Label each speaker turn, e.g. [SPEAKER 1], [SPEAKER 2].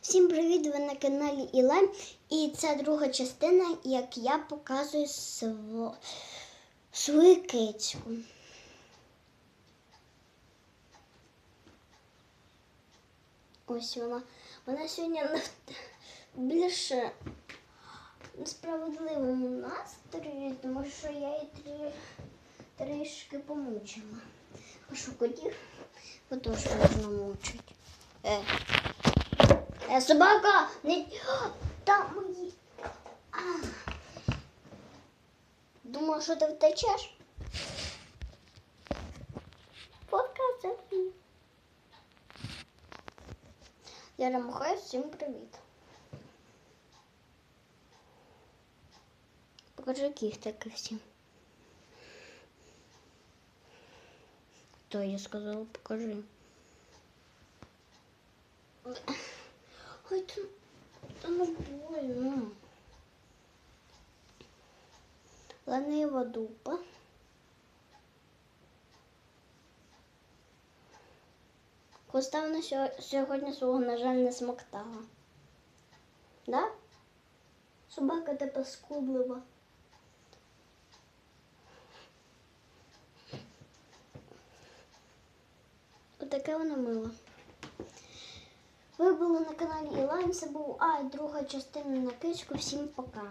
[SPEAKER 1] Всім привіт! Ви на каналі Ілайм. І це друга частина, як я показую сво... свою кицьку. Ось вона. Вона сьогодні на більше несправедливому настрої, тому що я її трі... трішки помучила. А що котів теж можна мучити. Е. Е, собака! Не... О, Там мої. А. Думала, що ти втечеш? Показуй. Я намахаю всім привіт. Покажи кіхтики всім. То я сказала, покажи. Ленива дупа. Коставна сьогодні свого, на жаль, не смоктала. Да? Собака та паскудлива. Отаке вона мила. Ви були на каналі Ілайн, це був А, друга частина на кичку. Всім пока.